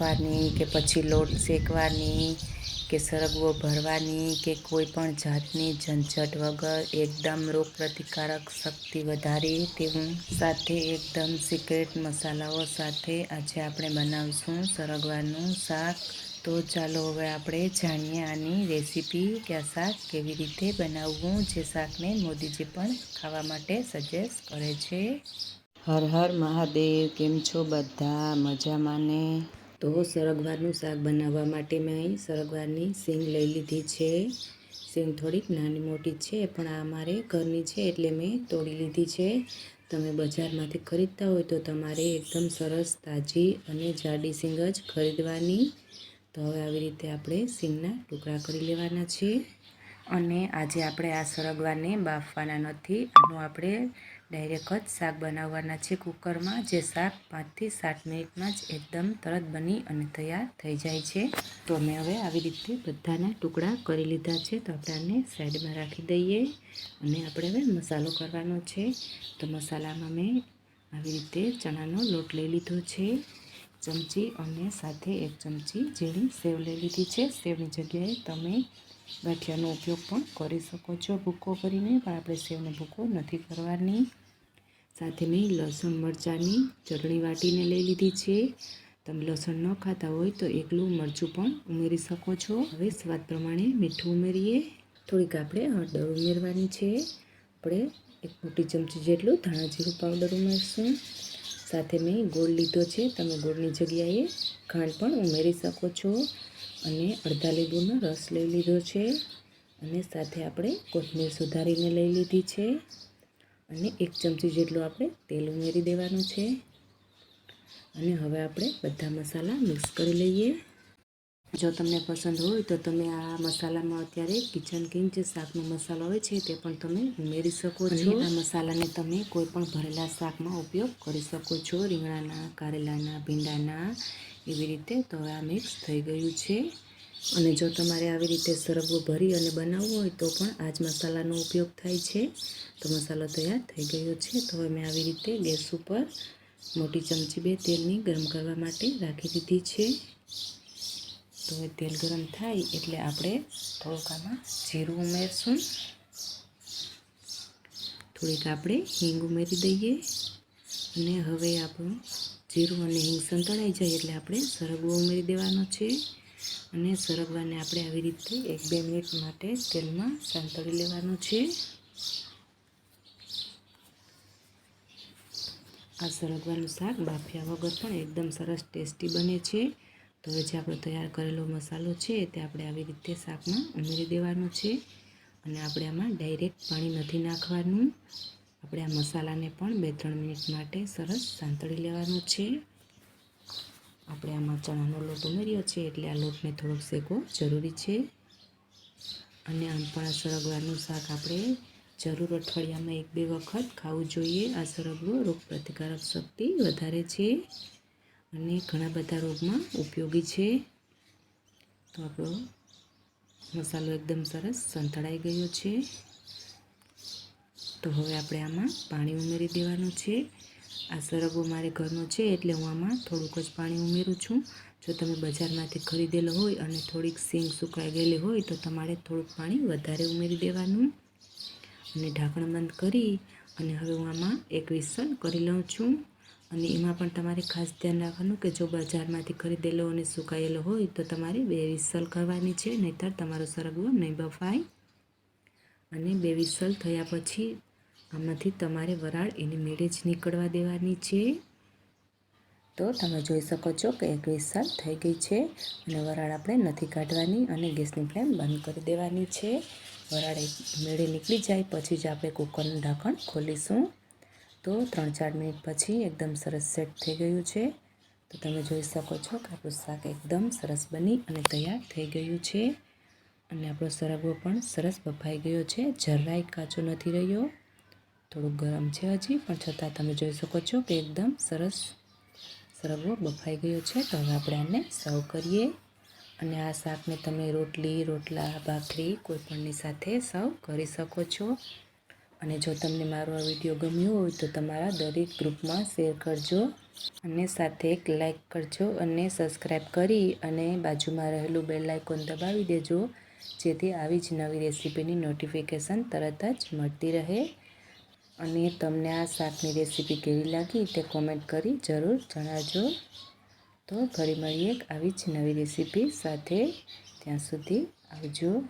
બાફવાની કે પછી લોટ શેકવાની કે સરગવો ભરવાની કે કોઈ પણ જાતની ઝંઝટ વગર એકદમ રોગ પ્રતિકારક શક્તિ વધારે તેવું સાથે એકદમ સિક્રેટ મસાલાઓ સાથે આજે આપણે બનાવીશું સરગવાનું શાક. તો ચાલો હવે આપણે જાણીએ આની રેસીપી કે આ શાક કેવી રીતે બનાવવું જે શાકને મોદીજી પણ ખાવા માટે સજેસ્ટ કરે છે. હર હર મહાદેવ, કેમ છો બધા? મજામાં ને? તો સરગવારનું શાક બનાવવા માટે મેં અહીં સરગવાની સિંગ લઈ લીધી છે. સિંગ થોડીક નાની મોટી છે, પણ આ મારે ઘરની છે એટલે મેં તોડી લીધી છે. તમે બજારમાંથી ખરીદતા હોય તો તમારે એકદમ સરસ, તાજી અને જાડી સિંગ જ ખરીદવાની. તો હવે આવી રીતે આપણે સિંગના ટુકડા કરી લેવાના છે અને આજે આપણે આ સરગવાને બાફવાના નથી. આનું આપણે ડાયરેક્ટ જ શાક બનાવવાના છે કુકરમાં, જે શાક પાંચથી સાત મિનિટમાં જ એકદમ તરત બની અને તૈયાર થઈ જાય છે. તો અમે હવે આવી રીતે બધાના ટુકડા કરી લીધા છે. તો આપણે આને સાઈડમાં રાખી દઈએ અને આપણે હવે મસાલો કરવાનો છે. તો મસાલામાં મેં આવી રીતે ચણાનો લોટ લઈ લીધો છે. ચમચી અને સાથે એક ચમચી ઝીણી સેવ લઈ લીધી છે. સેવની જગ્યાએ તમે ગાંઠિયાનો ઉપયોગ પણ કરી શકો છો. ભૂકો કરીને પણ આપણે સેવનો ભૂકો નથી કરવાની. સાથે મેં લસણ મરચાંની ચટણી વાટીને લઈ લીધી છે. તમે લસણ ન ખાતા હોય તો એકલું મરચું પણ ઉમેરી શકો છો. હવે સ્વાદ પ્રમાણે મીઠું ઉમેરીએ. થોડીક આપણે હળદર ઉમેરવાની છે. આપણે એક મોટી ચમચી જેટલું ધાણા જીરું પાવડર ઉમેરશું. સાથે મેં ગોળ લીધો છે. તમે ગોળની જગ્યાએ ખાંડ પણ ઉમેરી શકો છો. અને અડધા લીંબુનો રસ લઈ લીધો છે. અને સાથે આપણે કોથમીર સુધારીને લઈ લીધી છે. અને એક ચમચી જેટલું આપણે તેલ ઉમેરી દેવાનું છે. અને હવે આપણે બધા મસાલા મિક્સ કરી લઈએ. જો તમને પસંદ હોય તો તમે આ મસાલામાં અત્યારે કિચન કિંગ જે શાકનો મસાલો હોય છે તે પણ તમે ઉમેરી શકો છો. આ મસાલાને તમે કોઈ પણ ભરેલા શાકમાં ઉપયોગ કરી શકો છો. રીંગણાના કારેલાના ભીંડાના એવી રીતે તો આ મિક્સ થઈ ગયું છે. અને જો તમારે આવી રીતે સરગવો ભરી અને બનાવવો હોય તો પણ આ જ મસાલાનો ઉપયોગ થાય છે. તો મસાલો તૈયાર થઈ ગયો છે. તો હવે મેં આવી રીતે ગેસ ઉપર મોટી ચમચી બે તેલની ગરમ કરવા માટે રાખી દીધી છે. તો હવે તેલ ગરમ થાય એટલે આપણે થોડુંક આમાં જીરું ઉમેરશું. થોડીક આપણે હિંગ ઉમેરી દઈએ. અને હવે આપણું જીરું અને હિંગ સંતળાઈ જાય એટલે આપણે સરગવો ઉમેરી દેવાનો છે. અને સરગવાને આપણે આવી રીતે એક બે મિનિટ માટે તેલમાં સાંતળી લેવાનું છે. આ સરગવાનું શાક બાફ્યા વગર પણ એકદમ સરસ ટેસ્ટી બને છે. તો હવે જે આપણો તૈયાર કરેલો મસાલો છે તે આપણે આવી રીતે શાકમાં ઉમેરી દેવાનો છે. અને આપણે આમાં ડાયરેક્ટ પાણી નથી નાખવાનું. આપણે આ મસાલાને પણ બે ત્રણ મિનિટ માટે સરસ સાંતળી લેવાનું છે. આપણે આમાં ચણાનો લોટ ઉમેર્યો છે એટલે આ લોટને થોડોક શેકવો જરૂરી છે. અને આમ પણ સરગવાનું શાક આપણે જરૂર અઠવાડિયામાં એક બે વખત ખાવું જોઈએ. આ સરગવો રોગ પ્રતિકારક શક્તિ વધારે છે અને ઘણા બધા રોગમાં ઉપયોગી છે. તો આપણો મસાલો એકદમ સરસ સંતળાઈ ગયો છે. તો હવે આપણે આમાં પાણી ઉમેરી દેવાનું છે. આ સરગવો મારે ઘરનો છે એટલે હું આમાં થોડુંક જ પાણી ઉમેરું છું. જો તમે બજારમાંથી ખરીદેલો હોય અને થોડીક સિંગ સુકાઈ ગયેલી હોય તો તમારે થોડુંક પાણી વધારે ઉમેરી દેવાનું. અને ઢાંકણ બંધ કરી અને હવે હું આમાં એક વિસલ કરી લઉં છું. અને એમાં પણ તમારે ખાસ ધ્યાન રાખવાનું કે જો બજારમાંથી ખરીદેલો અને સુકાયેલો હોય તો તમારે બે વિસલ કરવાની છે, નહીંતર તમારો સરગવો નહીં બફાય. અને બે વિસલ થયા પછી આમાંથી તમારે વરાળ એની મેળે જ નીકળવા દેવાની છે. તો તમે જોઈ શકો છો કે એક વિસલ થઈ ગઈ છે અને વરાળ આપણે નથી કાઢવાની અને ગેસની ફ્લેમ બંધ કરી દેવાની છે. વરાળ એક મેળે નીકળી જાય પછી જ આપણે કુકરનું ઢાંકણ ખોલીશું. તો ત્રણ ચાર મિનિટ પછી એકદમ સરસ સેટ થઈ ગયું છે. તો તમે જોઈ શકો છો કે આપણું શાક એકદમ સરસ બની અને તૈયાર થઈ ગયું છે. અને આપણો સરગવો પણ સરસ બફાઈ ગયો છે. જરાય કાચો નથી રહ્યો. થોડુંક ગરમ છે હજી, પણ છતાં તમે જોઈ શકો છો કે એકદમ સરસ સરગવો બફાઈ ગયો છે. તો હવે આપણે આને સર્વ કરીએ. અને આ શાકને તમે રોટલી, રોટલા, ભાખરી કોઈપણની સાથે સર્વ કરી શકો છો. અને જો તમને મારો આ વીડિયો ગમ્યો હોય તો તમારા દરેક ગ્રુપમાં શેર કરજો. અને સાથે એક લાઇક કરજો અને સબસ્ક્રાઈબ કરી અને બાજુમાં રહેલું બેલ આઇકોન દબાવી દેજો, જેથી આવી જ નવી રેસીપીની નોટિફિકેશન તરત જ મળતી રહે. અને તમને આ શાકની રેસીપી કેવી લાગી તે કોમેન્ટ કરી જરૂર જણાવજો. તો ફરી મળીએ એક આવી જ નવી રેસીપી સાથે. ત્યાં સુધી આવજો.